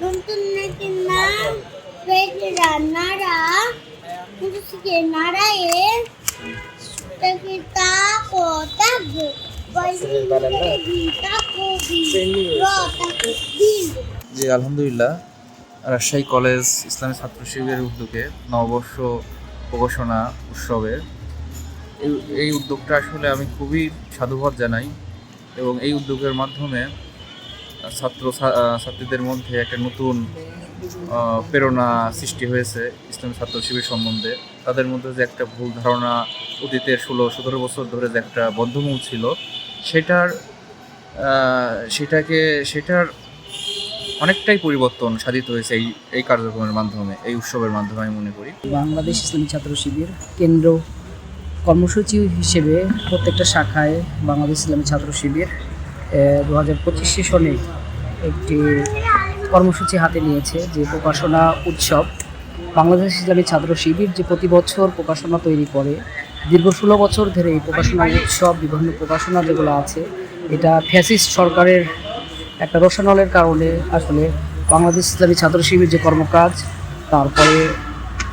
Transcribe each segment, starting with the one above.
নতুন নাকি তাকে তাকো দিল জি, আলহামদুলিল্লাহ। রাজশাহী কলেজ ইসলামী ছাত্র শিবিরের উদ্যোগে নববর্ষ প্রকাশনা উৎসবের এই উদ্যোগটা আসলে আমি খুবই সাধুবাদ জানাই এবং এই উদ্যোগের মাধ্যমে ছাত্র ছাত্রীদের মধ্যে একটা নতুন প্রেরণা সৃষ্টি হয়েছে ইসলামী ছাত্র শিবির সম্বন্ধে। তাদের মধ্যে যে একটা ভুল ধারণা অতীতের ষোলো, সতেরো বছর ধরে যে একটা বদ্ধমূল ছিল, সেটার সেটাকে, সেটার অনেকটাই পরিবর্তন সাধিত হয়েছে এই এই কার্যক্রমের মাধ্যমে, এই উৎসবের মাধ্যমে আমি মনে করি। বাংলাদেশ ইসলামী ছাত্র শিবির কেন্দ্র কর্মসূচি হিসেবে প্রত্যেকটা শাখায় বাংলাদেশ ইসলামী ছাত্র শিবির দু হাজার পঁচিশে সনে একটি কর্মসূচি হাতে নিয়েছে যে প্রকাশনা উৎসব। বাংলাদেশ ইসলামী ছাত্র শিবির যে প্রতি বছর প্রকাশনা তৈরি করে, দীর্ঘ ষোলো বছর ধরে এই প্রকাশনা উৎসব, বিভিন্ন প্রকাশনা যেগুলো আছে, এটা ফ্যাসিস্ট সরকারের একটা রোশনালের কারণে আসলে বাংলাদেশ ইসলামী ছাত্র শিবির যে কর্মকাজ, তারপরে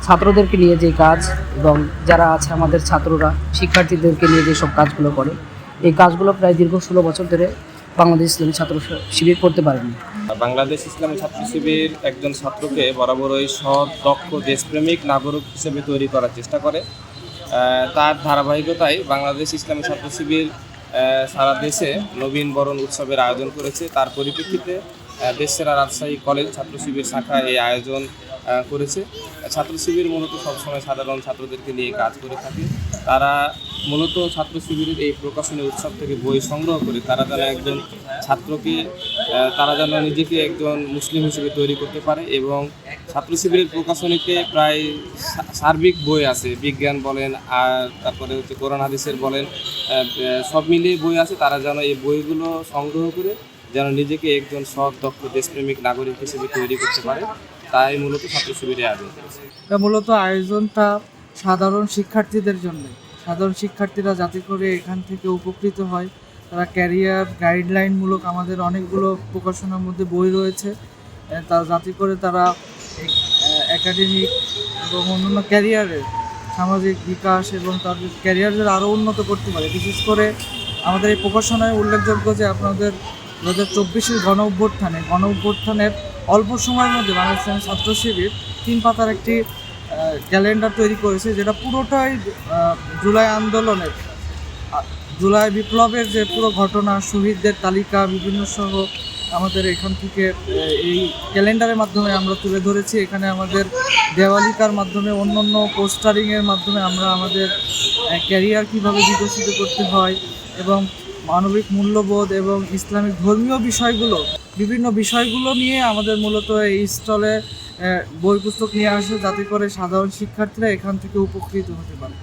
ছাত্রদেরকে নিয়ে যে কাজ এবং যারা আছে আমাদের ছাত্ররা, শিক্ষার্থীদেরকে নিয়ে যেসব কাজগুলো করে এই কাজগুলো প্রায় দীর্ঘ ষোলো বছর ধরে বাংলাদেশ ইসলামী ছাত্র শিবির করতে পারেনি। বাংলাদেশ ইসলামী ছাত্র শিবির একজন ছাত্রকে বরাবরই সৎ দক্ষ দেশপ্রেমিক নাগরিক হিসেবে তৈরি করার চেষ্টা করে। তার ধারাবাহিকতায় বাংলাদেশ ইসলামী ছাত্র শিবির সারা দেশে নবীন বরণ উৎসবের আয়োজন করেছে। তার পরিপ্রেক্ষিতে দেশসেরা রাজশাহী কলেজ ছাত্র শিবির শাখা এই আয়োজন করেছে। ছাত্র শিবির মূলত সবসময় সাধারণ ছাত্রদেরকে নিয়ে কাজ করে থাকে। তারা মূলত ছাত্র শিবিরের এই প্রকাশনী উৎসব থেকে বই সংগ্রহ করে, তারা যেন একজন ছাত্রকে তারা যেন নিজেকে একজন মুসলিম হিসেবে তৈরি করতে পারে এবং ছাত্র শিবিরের প্রকাশনীতে প্রায় সার্বিক বই আছে। বিজ্ঞান বলেন আর তারপরে হচ্ছে কোরআন, হাদিসের বলেন সব মিলিয়ে বই আছে। তারা যেন এই বইগুলো সংগ্রহ করে যেন নিজেকে একজন সৎ, দক্ষ, দেশপ্রেমিক নাগরিক হিসেবে তৈরি করতে পারে, তাই মূলত ছাত্র শিবিরে আয়োজন মূলত আয়োজনটা সাধারণ শিক্ষার্থীদের জন্য। সাধারণ শিক্ষার্থীরা যাতে করে এখান থেকে উপকৃত হয়, তারা ক্যারিয়ার গাইডলাইনমূলক আমাদের অনেকগুলো প্রকাশনার মধ্যে বই রয়েছে। তা যাতে করে তারা একাডেমিক এবং অন্যান্য ক্যারিয়ারের সামাজিক বিকাশ এবং তাদের ক্যারিয়ারদের আরও উন্নত করতে পারে। বিশেষ করে আমাদের এই প্রকাশনায় উল্লেখযোগ্য যে আপনাদের দু হাজার চব্বিশের গণ অভ্যুত্থানে গণ অভ্যুত্থানের অল্প সময়ের মধ্যে বাংলাদেশ ইসলামী ছাত্র শিবির তিন পাতার একটি ক্যালেন্ডার তৈরি করেছে, যেটা পুরোটাই জুলাই আন্দোলনের জুলাই বিপ্লবের যে পুরো ঘটনা, শহীদদের তালিকা, বিভিন্ন সহ আমাদের এখান থেকে এই ক্যালেন্ডারের মাধ্যমে আমরা তুলে ধরেছি। এখানে আমাদের দেওয়ালিকার মাধ্যমে অন্য অন্য পোস্টারিংয়ের মাধ্যমে আমরা আমাদের ক্যারিয়ার কীভাবে বিকশিত করতে হয় এবং মানবিক মূল্যবোধ এবং ইসলামিক ধর্মীয় বিষয়গুলো, বিভিন্ন বিষয়গুলো নিয়ে আমাদের মূলত এই স্টলে বই পুস্তক নিয়ে আসে যাতে করে সাধারণ শিক্ষার্থীরা এখান থেকে উপকৃত হতে পারে।